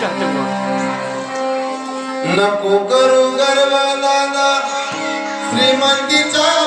चाहते हो नको करू गर्व दादा. श्रीमंतीचा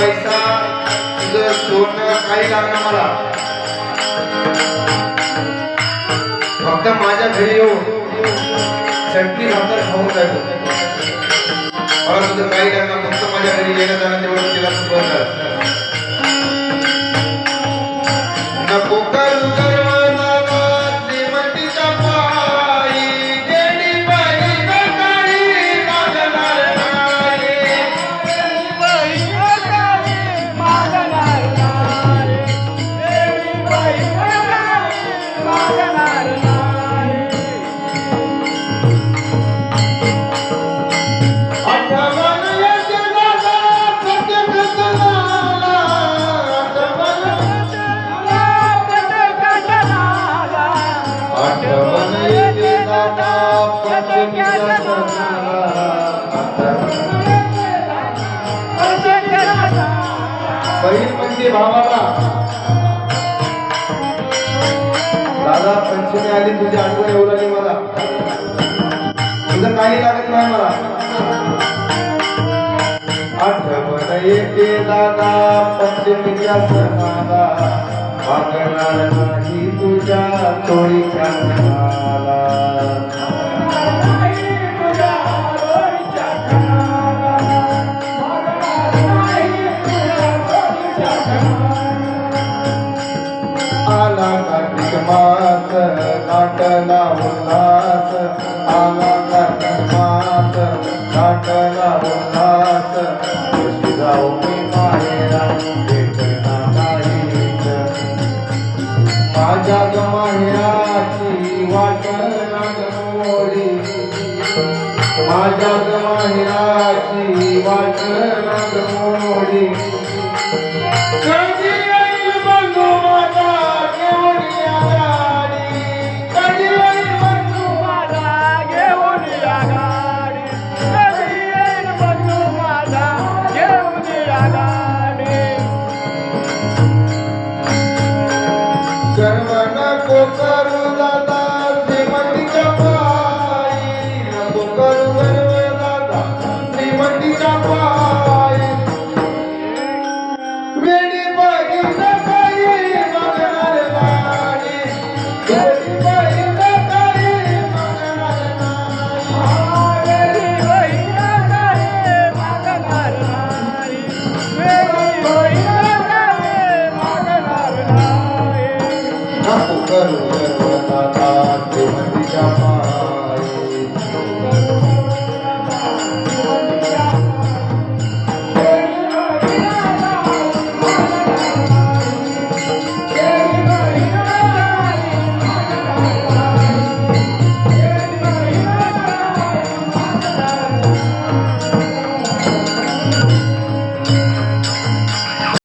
पैसा तुझं सोनं काही लागणार मला. फक्त माझ्या घरी येऊ चटणी नंतर खाऊन जायचं. मला तुझं काही लागणार फक्त माझ्या घरी येणं जाणं तेवढं तिला सुरुवात दादा पंचमी आली तुझी आठवण येऊ नाही मला. तुझं काही लागत नाही मला. आठवण येते दादा पंचमीच्या सणाला. मागणार नाही तुझ्या चोळीच्या मनाला आला कार्तिक मास नाटला उल्हास आला मास नाटला उल्हास जाऊ मी माझ्या ग माहेराची वाटना मोडी. माझ्या ग माहेराची वाटना सर्व सर्व नाथा श्रीमंतीच्या